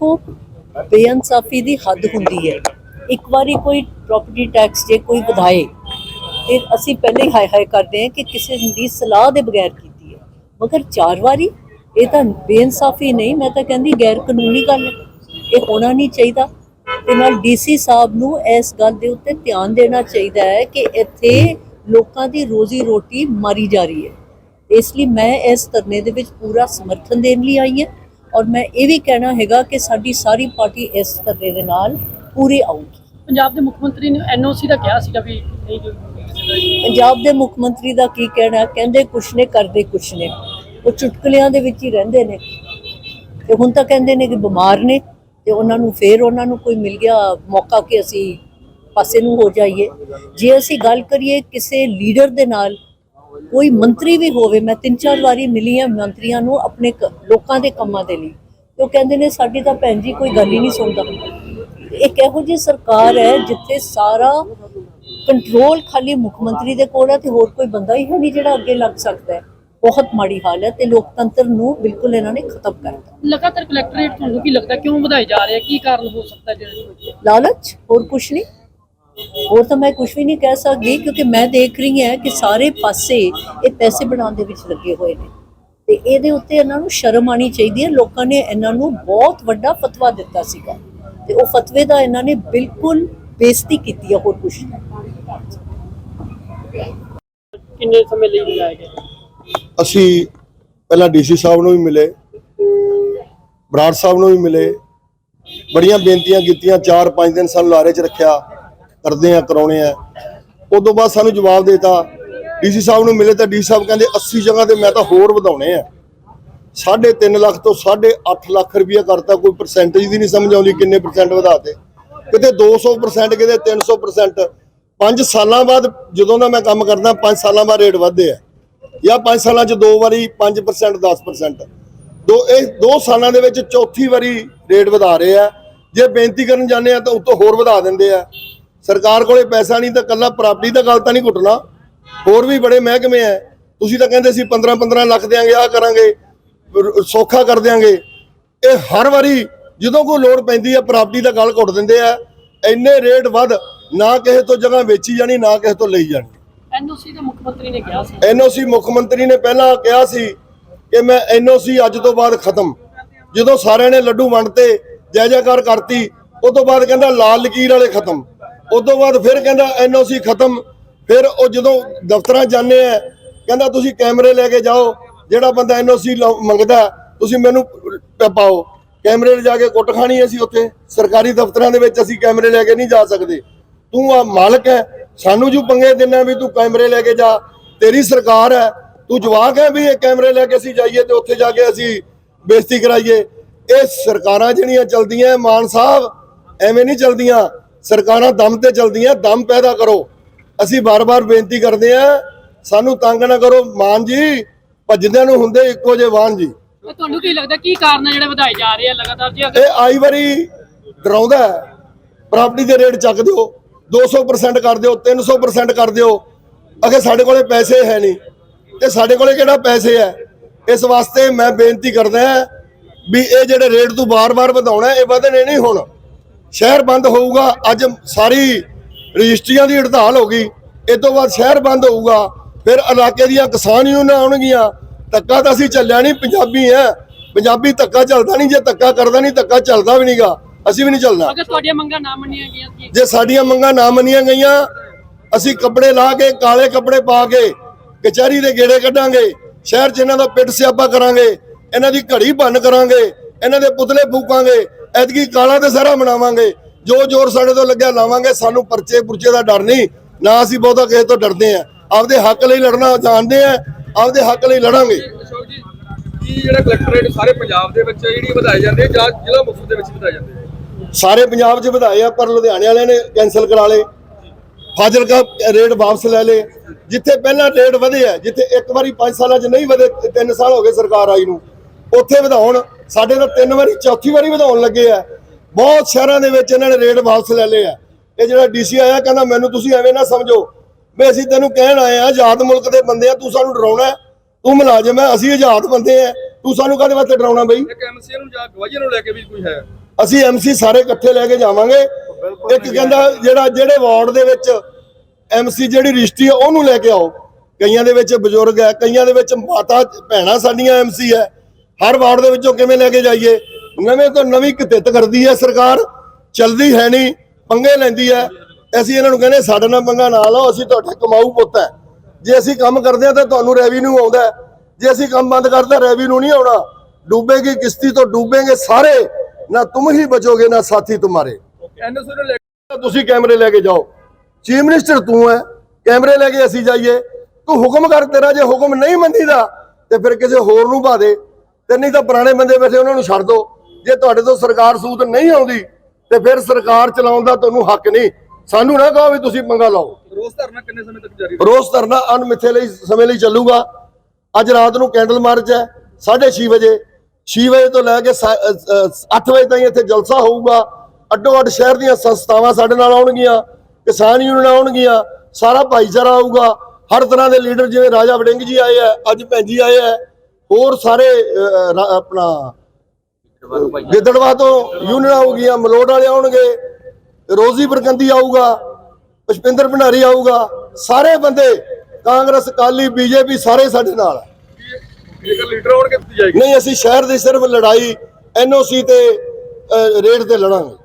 ਦੇਖੋ, ਬੇਇਨਸਾਫੀ ਦੀ ਹੱਦ ਹੁੰਦੀ ਹੈ। ਇੱਕ ਵਾਰੀ ਕੋਈ ਪ੍ਰਾਪਰਟੀ ਟੈਕਸ ਜੇ ਕੋਈ ਵਧਾਏ ਤੇ ਅਸੀਂ ਪਹਿਲੇ ਹੀ ਹਾਏ ਹਾਏ ਕਰਦੇ ਹਾਂ ਕਿ ਕਿਸੇ ਦੀ ਸਲਾਹ ਦੇ ਬਗੈਰ ਕੀਤੀ ਹੈ। ਮਗਰ ਚਾਰ ਵਾਰੀ, ਇਹ ਤਾਂ ਬੇਇਨਸਾਫੀ ਨਹੀਂ, ਮੈਂ ਤਾਂ ਕਹਿੰਦੀ ਗੈਰ ਕਾਨੂੰਨੀ ਗੱਲ ਹੈ। ਇਹ ਹੋਣਾ ਨਹੀਂ ਚਾਹੀਦਾ। ਤੇ ਨਾਲ ਡੀਸੀ ਸਾਹਿਬ ਨੂੰ ਇਸ ਗੱਲ ਦੇ ਉੱਤੇ ਧਿਆਨ ਦੇਣਾ ਚਾਹੀਦਾ ਹੈ ਕਿ ਇੱਥੇ ਲੋਕਾਂ ਦੀ ਰੋਜ਼ੀ ਰੋਟੀ ਮਾਰੀ ਜਾ ਰਹੀ ਹੈ। ਇਸ ਲਈ ਮੈਂ ਇਸ ਧਰਨੇ ਦੇ ਵਿੱਚ ਪੂਰਾ ਸਮਰਥਨ ਦੇਣ ਲਈ ਆਈ ਹਾਂ। ਔਰ ਮੈਂ ਇਹ ਵੀ ਕਹਿਣਾ ਹੈਗਾ ਕਿ ਸਾਡੀ ਸਾਰੀ ਪਾਰਟੀ ਇਸ ਧਰਨੇ ਦੇ ਨਾਲ ਪੂਰੀ ਆਊਗੀ ਪੰਜਾਬ ਦੇ ਮੁੱਖ ਮੰਤਰੀ ਨੇ ਐਨਓਸੀ ਦਾ ਕਿਹਾ ਸੀਗਾ ਵੀ ਨਹੀਂ। ਪੰਜਾਬ ਦੇ ਮੁੱਖ ਮੰਤਰੀ ਦਾ ਕੀ ਕਹਿਣਾ ਕਹਿੰਦੇ ਕੁਛ ਨੇ ਕਰਦੇ ਕੁਛ ਨੇ। ਉਹ ਚੁਟਕਲਿਆਂ ਦੇ ਵਿੱਚ ਹੀ ਰਹਿੰਦੇ ਨੇ। ਤੇ ਹੁਣ ਤਾਂ ਕਹਿੰਦੇ ਨੇ ਕਿ ਬਿਮਾਰ ਨੇ ਤੇ ਉਹਨਾਂ ਨੂੰ ਫੇਰ ਉਹਨਾਂ ਨੂੰ ਕੋਈ ਮਿਲ ਗਿਆ ਮੌਕਾ ਕਿ ਅਸੀਂ ਪਾਸੇ ਨੂੰ ਹੋ ਜਾਈਏ। ਜੇ ਅਸੀਂ ਗੱਲ ਕਰੀਏ ਕਿਸੇ ਲੀਡਰ ਦੇ ਨਾਲ ਕੋਈ ਮੰਤਰੀ ਵੀ ਹੋਵੇ ਮੈਂ ਤਿੰਨ ਚਾਰ ਵਾਰੀ ਮਿਲੀ ਹਾਂ ਮੰਤਰੀਆਂ ਨੂੰ ਆਪਣੇ ਲੋਕਾਂ ਦੇ ਕੰਮਾਂ ਦੇ ਲਈ। ਉਹ ਕਹਿੰਦੇ ਨੇ ਸਾਡੀ ਤਾਂ ਭੈਣ ਜੀ ਕੋਈ ਗੱਲ ਹੀ ਨਹੀਂ ਸੁਣਦਾ। ਇੱਕ ਇਹੋ ਜਿਹੀ ਸਰਕਾਰ ਹੈ ਜਿੱਥੇ ਸਾਰਾ ਕੰਟਰੋਲ ਖਾਲੀ ਮੁੱਖ ਮੰਤਰੀ ਦੇ ਕੋਲ ਹੈ ਤੇ ਹੋਰ ਕੋਈ ਬੰਦਾ ਹੀ ਨਹੀਂ ਜਿਹੜਾ ਅੱਗੇ ਲੱਗ ਸਕਦਾ ਹੈ। ਬਹੁਤ ਮਾੜੀ ਹਾਲਤ ਤੇ ਲੋਕਤੰਤਰ ਨੂੰ ਬਿਲਕੁਲ ਇਹਨਾਂ ਨੇ ਖਤਮ ਕਰਤਾ ਲਗਾਤਾਰ ਕਲੈਕਟਰੇਟ ਤੁਹਾਨੂੰ ਕੀ ਲੱਗਦਾ ਕਿਉਂ ਵਧਾਏ ਜਾ ਰਹੇ ਆ? ਕੀ ਕਾਰਨ ਹੋ ਸਕਦਾ ਜਿਹੜੇ ਲਾਲਚ? ਹੋਰ ਕੁਛ ਨਹੀਂ? ਹੋਰ ਤਾਂ ਮੈਂ ਕੁਛ ਵੀ ਨਹੀਂ ਕਹਿ ਸਕਦੀ ਕਿਉਂਕਿ ਮੈਂ ਦੇਖ ਰਹੀ ਹਾਂ ਕਿ ਸਾਰੇ ਪਾਸੇ ਇਹ ਪੈਸੇ ਬਣਾਉਣ ਦੇ ਵਿੱਚ ਲੱਗੇ ਹੋਏ ਨੇ। ਤੇ ਇਹਦੇ ਉੱਤੇ ਇਹਨਾਂ ਨੂੰ ਸ਼ਰਮ ਆਣੀ ਚਾਹੀਦੀ ਹੈ। ਲੋਕਾਂ ਨੇ ਇਹਨਾਂ ਨੂੰ ਬਹੁਤ ਵੱਡਾ ਫਤਵਾ ਦਿੱਤਾ ਸੀਗਾ। ਤੇ ਉਹ ਫਤਵੇ ਦਾ ਇਹਨਾਂ ਨੇ ਬਿਲਕੁਲ ਬੇਇੱਜ਼ਤੀ ਕੀਤੀ ਹੈ ਹੋਰ ਨਹੀਂ। ਕਿੰਨੇ ਸਮੇਂ ਲਈ ਗਏ ਅਸੀਂ ਪਹਿਲਾਂ ਡੀਸੀ ਸਾਹਿਬ ਨੂੰ ਵੀ ਮਿਲੇ ਬਰਾੜ ਸਾਹਿਬ ਨੂੰ ਵੀ ਮਿਲੇ। ਬੜੀਆਂ ਬੇਨਤੀਆਂ ਕੀਤੀਆਂ 4-5 ਦਿਨ ਸਾਨੂੰ ਲਾਰੇ 'ਚ ਰੱਖਿਆ। ਕਰਦੇ ਆ, ਕਰਾਉਣੇ ਆ। ਉਸ ਤੋਂ ਬਾਅਦ ਸਾਨੂੰ ਜਵਾਬ ਦੇਤਾ। ਡੀਸੀ ਸਾਹਿਬ ਨੂੰ ਮਿਲੇ ਤਾਂ ਡੀਸੀ ਸਾਹਿਬ ਕਹਿੰਦੇ 80 ਜਗ੍ਹਾ ਤੇ ਮੈਂ ਤਾਂ ਹੋਰ ਵਧਾਉਣੇ ਆ। 3.5 ਲੱਖ ਤੋਂ 8.5 ਲੱਖ ਰੁਪਇਆ ਕਰਤਾ, ਕੋਈ ਪਰਸੈਂਟੇਜ ਦੀ ਨਹੀਂ ਸਮਝ ਆਉਂਦੀ ਕਿੰਨੇ ਪਰਸੈਂਟ ਵਧਾਤੇ ਕਿਤੇ 200% ਕਿਤੇ 300% 5 ਸਾਲਾਂ ਬਾਅਦ ਜਦੋਂ ਦਾ ਮੈਂ ਕੰਮ ਕਰਦਾ 5 ਸਾਲਾਂ ਬਾਅਦ ਰੇਟ ਵਧਦੇ ਆ। ਜਾਂ 5 ਸਾਲਾਂ 'ਚ ਦੋ ਵਾਰੀ 5% 10% ਦੋ, ਇਹ ਦੋ ਸਾਲਾਂ ਦੇ ਵਿੱਚ ਚੌਥੀ ਵਾਰੀ ਰੇਟ ਵਧਾ ਰਹੇ ਆ। ਜੇ ਬੇਨਤੀ ਕਰਨ ਜਾਂਦੇ ਆ ਤਾਂ ਉਤੋਂ ਹੋਰ ਵਧਾ ਦਿੰਦੇ ਆ। ਸਰਕਾਰ ਕੋਲੇ ਪੈਸਾ ਨਹੀਂ ਤਾਂ ਕੱਲਾ ਪ੍ਰਾਪਰਟੀ ਦਾ ਗੱਲ ਤਾਂ ਨਹੀਂ ਘੁੱਟਣਾ। ਹੋਰ ਵੀ ਬੜੇ ਮਹਿਕਮੇ ਆ ਤੁਸੀਂ ਤਾਂ ਕਹਿੰਦੇ ਸੀ 15 15 ਲੱਖ ਦੇਾਂਗੇ ਆ ਕਰਾਂਗੇ ਸੌਖਾ ਕਰ ਦਿਆਂਗੇ। ਇਹ ਹਰ ਵਾਰੀ ਜਦੋਂ ਕੋਈ ਲੋੜ ਪੈਂਦੀ ਆ ਪ੍ਰਾਪਰਟੀ ਦਾ ਗੱਲ ਘੁੱਟ ਦਿੰਦੇ ਆ ਇੰਨੇ ਰੇਟ ਵੱਧ ਨਾ ਕਿਸੇ ਤੋਂ ਜਗ੍ਹਾ ਵੇਚੀ ਜਾਣੀ ਨਾ ਕਿਸੇ ਤੋਂ ਲਈ ਜਾਣੀ। ਐਨਓਸੀ ਦੇ ਮੁੱਖ ਮੰਤਰੀ ਨੇ ਕਿਹਾ ਸੀ। ਐਨਓਸੀ ਮੁੱਖ ਮੰਤਰੀ ਨੇ ਪਹਿਲਾਂ ਕਿਹਾ ਸੀ ਕਿ ਮੈਂ ਐਨਓਸੀ ਅੱਜ ਤੋਂ ਬਾਅਦ ਖਤਮ। ਜਦੋਂ ਸਾਰਿਆਂ ਨੇ ਲੱਡੂ ਵੰਡਤੇ ਜੈ ਜੈਕਾਰ ਕਰਤੀ ਉਸ ਤੋਂ ਬਾਅਦ ਕਹਿੰਦਾ ਲਾਲ ਲਕੀਰ ਵਾਲੇ ਖਤਮ। ਉਸ ਤੋਂ ਬਾਅਦ ਫਿਰ ਕਹਿੰਦਾ ਐਨਓਸੀ ਖਤਮ। ਫਿਰ ਉਹ ਜਦੋਂ ਦਫ਼ਤਰਾਂ ਜਾਂਦੇ ਆ, ਕਹਿੰਦਾ ਤੁਸੀਂ ਕੈਮਰੇ ਲੈ ਕੇ ਜਾਓ, ਜਿਹੜਾ ਬੰਦਾ ਐਨਓਸੀ ਮੰਗਦਾ, ਤੁਸੀਂ ਮੈਨੂੰ ਪਾਓ। ਕੈਮਰੇ ਲੈ ਜਾ ਕੇ ਕੁੱਟ ਖਾਣੀ ਅਸੀਂ ਉੱਥੇ। ਸਰਕਾਰੀ ਦਫ਼ਤਰਾਂ ਦੇ ਵਿੱਚ ਅਸੀਂ ਕੈਮਰੇ ਲੈ ਕੇ ਨਹੀਂ ਜਾ ਸਕਦੇ। ਤੂੰ ਆ ਮਾਲਕ ਹੈ, ਸਾਨੂੰ ਜੂ ਪੰਗੇ ਦਿੰਨਾ ਵੀ ਤੂੰ ਕੈਮਰੇ ਲੈ ਕੇ ਜਾ। ਤੇਰੀ ਸਰਕਾਰ ਹੈ, ਤੂੰ ਜਵਾਕ ਹੈ ਵੀ ਇਹ ਕੈਮਰੇ ਲੈ ਕੇ ਅਸੀਂ ਜਾਈਏ ਤੇ ਉੱਥੇ ਜਾ ਕੇ ਅਸੀਂ ਬੇਇੱਜ਼ਤੀ ਕਰਾਈਏ। ਇਹ ਸਰਕਾਰਾਂ ਜਿਹੜੀਆਂ ਚਲਦੀਆਂ, ਮਾਨ ਸਾਹਿਬ, ਐਵੇਂ ਨਹੀਂ ਚਲਦੀਆਂ। ਸਰਕਾਰਾਂ ਦਮ ਤੇ ਚਲਦੀਆਂ ਦਮ ਪੈਦਾ ਕਰੋ। ਅਸੀਂ ਬਾਰ-ਬਾਰ ਬੇਨਤੀ ਕਰਦੇ ਆ ਸਾਨੂੰ ਤੰਗ ਨਾ ਕਰੋ। ਮਾਨ ਜੀ ਭੱਜਦਿਆਂ ਨੂੰ ਹੁੰਦੇ ਇੱਕੋ ਜਿਹੇ ਵਾਹਨ ਜੀ। ਤੁਹਾਨੂੰ ਕੀ ਲੱਗਦਾ ਕੀ ਕਾਰਨ ਹੈ ਜਿਹੜੇ ਵਧਾਏ ਜਾ ਰਹੇ ਆ ਲਗਾਤਾਰ ਜੀ? ਇਹ ਆਈ ਵਾਰੀ ਡਰਾਉਂਦਾ ਪ੍ਰਾਪਰਟੀ ਦੇ ਰੇਟ ਚੱਕ ਦਿਓ 200% ਕਰ ਦਿਓ 300% ਕਰ ਦਿਓ। ਅਗੇ ਸਾਡੇ ਕੋਲੇ ਪੈਸੇ ਹੈ ਨਹੀਂ ਤੇ ਸਾਡੇ ਕੋਲੇ ਕਿਹੜਾ ਪੈਸੇ ਹੈ? ਇਸ ਵਾਸਤੇ ਮੈਂ ਬੇਨਤੀ ਕਰਦਾ ਵੀ ਇਹ ਜਿਹੜੇ ਰੇਟ ਤੂੰ ਬਾਰ-ਬਾਰ ਵਧਾਉਣਾ ਇਹ ਵਧਣੇ ਨਹੀਂ ਹੁਣ। ਸ਼ਹਿਰ ਬੰਦ ਹੋਊਗਾ ਅੱਜ ਸਾਰੀ ਰਜਿਸਟਰੀਆਂ ਦੀ ਹੜਤਾਲ ਹੋ ਗਈ ਇਸ ਤੋਂ ਬਾਅਦ ਸ਼ਹਿਰ ਬੰਦ ਹੋਊਗਾ ਫਿਰ ਇਲਾਕੇ ਦੀਆਂ ਕਿਸਾਨ ਯੂਨੀਅਨਾਂ ਆਉਣਗੀਆਂ ਧੱਕਾ ਤਾਂ ਅਸੀਂ ਚੱਲਿਆ ਨਹੀਂ ਪੰਜਾਬੀ ਆ ਪੰਜਾਬੀ ਧੱਕਾ ਚੱਲਦਾ ਨਹੀਂ ਜੇ ਧੱਕਾ ਕਰਦਾ ਨਹੀਂ ਧੱਕਾ ਚੱਲਦਾ ਵੀ ਨਹੀਂਗਾ ਅਸੀਂ ਵੀ ਨਹੀਂ ਚੱਲਣਾ। ਅਗਰ ਤੁਹਾਡੀਆਂ ਮੰਗਾਂ ਨਾ ਮੰਨੀਆਂ ਗਈਆਂ ਜੇ ਸਾਡੀਆਂ ਮੰਗਾਂ ਨਾ ਮੰਨੀਆਂ ਗਈਆਂ ਅਸੀਂ ਕੱਪੜੇ ਲਾ ਕੇ ਕਾਲੇ ਕੱਪੜੇ ਪਾ ਕੇ ਕਚਹਿਰੀ ਦੇ ਗੇੜੇ ਕੱਢਾਂਗੇ ਸ਼ਹਿਰ 'ਚ ਇਹਨਾਂ ਦਾ ਪਿੱਟ ਸਿਆਪਾ ਕਰਾਂਗੇ ਇਹਨਾਂ ਦੀ ਘੜੀ ਬੰਨ ਕਰਾਂਗੇ ਇਹਨਾਂ ਦੇ ਪੁਤਲੇ ਫੂਕਾਂਗੇ ਐਤਕੀ ਕਾਲਾ ਤੇ ਸਾਰਾ ਮਨਾਵਾਂਗੇ। ਜੋ ਜ਼ੋਰ ਸਾਡੇ ਤੋਂ ਲੱਗਿਆ ਲਾਵਾਂਗੇ। ਸਾਨੂੰ ਪਰਚੇ ਪੁਰਚੇ ਦਾ ਡਰ ਨਹੀਂ। ਨਾ ਅਸੀਂ ਬਹੁਤਾ ਕਿਸੇ ਤੋਂ ਡਰਦੇ ਆ ਆਪਦੇ ਹੱਕ ਲਈ ਲੜਨਾ ਜਾਣਦੇ ਆ ਆਪਦੇ ਹੱਕ ਲਈ ਲੜਾਂਗੇ। ਜਿਹੜਾ ਕਲੈਕਟਰੇਟ ਸਾਰੇ ਪੰਜਾਬ ਦੇ ਵਿੱਚ ਜਿਹੜੀ ਵਧਾਏ ਜਾਂਦੇ ਆ ਜਾਂ ਜ਼ਿਲ੍ਹਾ ਮੁਕਤਸਰ ਦੇ ਵਿੱਚ ਵਧਾਏ ਜਾਂਦੇ ਆ ਸਾਰੇ ਪੰਜਾਬ 'ਚ ਵਧਾਏ ਆ ਪਰ ਲੁਧਿਆਣੇ ਵਾਲਿਆਂ ਨੇ ਕੈਨਸਲ ਕਰਾ ਲਏ। ਫਾਜ਼ਿਲਕਾ ਰੇਟ ਵਾਪਸ ਲੈ ਲਏ। ਜਿੱਥੇ ਪਹਿਲਾਂ ਰੇਟ ਵਧੇ ਆ ਜਿੱਥੇ ਇੱਕ ਵਾਰੀ 5 ਸਾਲਾਂ 'ਚ ਨਹੀਂ ਵਧੇ 3 ਸਾਲ ਹੋ ਗਏ ਸਰਕਾਰ ਆਈ ਨੂੰ। ਉੱਥੇ ਵਧਾਉਣ। ਸਾਡੇ ਤਾਂ ਤਿੰਨ ਵਾਰੀ ਚੌਥੀ ਵਾਰੀ ਵਧਾਉਣ ਲੱਗੇ ਆ। ਬਹੁਤ ਸ਼ਹਿਰਾਂ ਦੇ ਵਿੱਚ ਇਹਨਾਂ ਨੇ ਰੇਟ ਵਾਪਸ ਲੈ ਲਏ ਆ। ਇਹ ਜਿਹੜਾ ਡੀਸੀ ਆਇਆ ਕਹਿੰਦਾ ਮੈਨੂੰ ਤੁਸੀਂ ਐਵੇਂ ਨਾ ਸਮਝੋ। ਵੀ ਅਸੀਂ ਤੈਨੂੰ ਕਹਿਣ ਆਏ ਆ ਆਜ਼ਾਦ ਮੁਲਕ ਦੇ ਬੰਦੇ ਆ ਤੂੰ ਸਾਨੂੰ ਡਰਾਉਣਾ। ਤੂੰ ਮੁਲਾਜ਼ਮ ਹੈ ਅਸੀਂ ਆਜ਼ਾਦ ਬੰਦੇ ਆ। ਤੂੰ ਸਾਨੂੰ ਕਾਹਦੇ ਵਾਸਤੇ ਡਰਾਉਣਾ ਬਈ? ਇੱਕ ਐਮਸੀਏ ਨੂੰ ਜਾਂ ਗਵਾਹੀਆਂ ਨੂੰ ਲੈ ਕੇ ਵੀ ਕੋਈ ਹੈ। ਅਸੀਂ ਐਮਸੀ ਸਾਰੇ ਇਕੱਠੇ ਲੈ ਕੇ ਜਾਵਾਂਗੇ। ਇੱਕ ਕਹਿੰਦਾ ਜਿਹੜਾ ਜਿਹੜੇ ਵਾਰਡ ਦੇ ਵਿੱਚ ਐਮਸੀ ਜਿਹੜੀ ਰਿਸ਼ਤੀ ਹੈ ਉਹਨੂੰ ਲੈ ਕੇ ਆਓ। ਕਈਆਂ ਦੇ ਵਿੱਚ ਬਜ਼ੁਰਗ ਹੈ ਕਈਆਂ ਦੇ ਵਿੱਚ ਮਾਤਾ ਭੈਣਾਂ ਸਾਡੀਆਂ ਐਮਸੀ ਹੈ। ਹਰ ਵਾਰਡ ਦੇ ਵਿੱਚੋਂ ਕਿਵੇਂ ਲੈ ਕੇ ਜਾਈਏ? ਨਵੇਂ ਤੋਂ ਨਵੀਂ ਕਿਤਿਤ ਕਰਦੀ ਹੈ ਸਰਕਾਰ। ਚਲਦੀ ਹੈ ਨਹੀਂ ਪੰਗੇ ਲੈਂਦੀ ਹੈ। ਅਸੀਂ ਇਹਨਾਂ ਨੂੰ ਕਹਿੰਦੇ ਸਾਡੇ ਨਾਲ ਪੰਗਾ ਨਾ ਲਓ ਅਸੀਂ ਤੁਹਾਡੇ ਕਮਾਊ ਪੁੱਤ ਹੈ। ਜੇ ਅਸੀਂ ਕੰਮ ਕਰਦੇ ਹਾਂ ਤਾਂ ਤੁਹਾਨੂੰ ਰੈਵਨਿਊ ਆਉਂਦਾ। ਜੇ ਅਸੀਂ ਕੰਮ ਬੰਦ ਕਰਤਾ ਰੈਵਨਿਊ ਨਹੀਂ ਆਉਣਾ। ਡੂਬੇਗੀ ਕਿਸ਼ਤੀ ਤੋਂ ਡੂਬेंगे ਸਾਰੇ। ਨਾ ਤੁਮ ਹੀ ਬਚੋਗੇ ਨਾ ਸਾਥੀ ਕੇ ਤੁਸੀਂ ਕੈਮਰੇ ਲੈ ਕੇ ਜਾਓ। ਚੀਫ ਮਿਨਿਸਟਰ ਤੂੰ ਹੈ। ਕੈਮਰੇ ਲੈ ਕੇ ਅਸੀਂ ਜਾਈਏ। ਤੂੰ ਹੁਕਮ ਕਰ ਤੇਰਾ ਜੇ ਹੁਕਮ ਨਹੀਂ ਮੰਨੀਦਾ ਤੇ ਫਿਰ ਕਿਸੇ ਹੋਰ ਨੂੰ ਪਾ ਦੇ। ਤੇ ਨਹੀਂ ਤਾਂ ਪੁਰਾਣੇ ਬੰਦੇ ਬੈਠੇ ਉਹਨਾਂ ਨੂੰ ਛੱਡ ਦੋ। ਜੇ ਤੁਹਾਡੇ ਤੋਂ ਸਰਕਾਰ ਸੂਤ ਨਹੀਂ ਆਉਂਦੀ ਤੇ ਫਿਰ ਸਰਕਾਰ ਚਲਾਉਣ ਦਾ ਤੁਹਾਨੂੰ ਹੱਕ ਨਹੀਂ। ਸਾਨੂੰ ਨਾ ਕਹੋ ਵੀ ਤੁਸੀਂ ਪੰਗਾ ਲਾਓ। ਰੋਸ ਧਰਨਾ ਕਿੰਨੇ ਸਮੇਂ ਤੱਕ ਜਾਰੀ ਰੋਜ਼ ਧਰਨਾ ਅਣਮਿੱਥੇ ਲਈ ਸਮੇਂ ਲਈ ਚੱਲੂਗਾ। ਅੱਜ ਰਾਤ ਨੂੰ ਕੈਂਡਲ ਮਾਰਚ ਹੈ 6:30 ਵਜੇ। 6 ਵਜੇ ਤੋਂ ਲੈ ਕੇ 8 ਵਜੇ ਤਾਈਂ ਇੱਥੇ ਜਲਸਾ ਹੋਊਗਾ। ਅੱਡੋ ਅੱਡ ਸ਼ਹਿਰ ਦੀਆਂ ਸੰਸਥਾਵਾਂ ਸਾਡੇ ਨਾਲ ਆਉਣਗੀਆਂ ਕਿਸਾਨ ਯੂਨੀਅਨ ਆਉਣਗੀਆਂ ਸਾਰਾ ਭਾਈਚਾਰਾ ਆਊਗਾ। ਹਰ ਤਰ੍ਹਾਂ ਦੇ ਲੀਡਰ ਜਿਵੇਂ ਰਾਜਾ ਵੜਿੰਗ ਜੀ ਆਏ ਆ ਅੱਜ ਭੈਣ ਜੀ ਆਏ ਆ ਹੋਰ ਸਾਰੇ ਆਪਣਾ ਗਿੱਦੜਵਾ ਤੋਂ ਯੂਨੀਅਨ ਆਊਗੀਆਂ ਮਲੋਟ ਵਾਲੇ ਆਉਣਗੇ ਰੋਜ਼ੀ ਬਰਕੰਦੀ ਆਊਗਾ ਪੁਸ਼ਪਿੰਦਰ ਭੰਡਾਰੀ ਆਊਗਾ ਸਾਰੇ ਬੰਦੇ ਕਾਂਗਰਸ ਅਕਾਲੀ ਬੀਜੇਪੀ ਸਾਰੇ ਸਾਡੇ ਨਾਲ। ਜੇਕਰ ਲੀਡਰ ਆਉਣਗੇ ਤੁਸੀਂ ਜਾਏਗੀ। ਨਹੀਂ ਅਸੀਂ ਸ਼ਹਿਰ ਦੀ ਸਿਰਫ ਲੜਾਈ ਐਨਓਸੀ ਤੇ ਰੇਟ ਤੇ ਲੜਾਂਗੇ।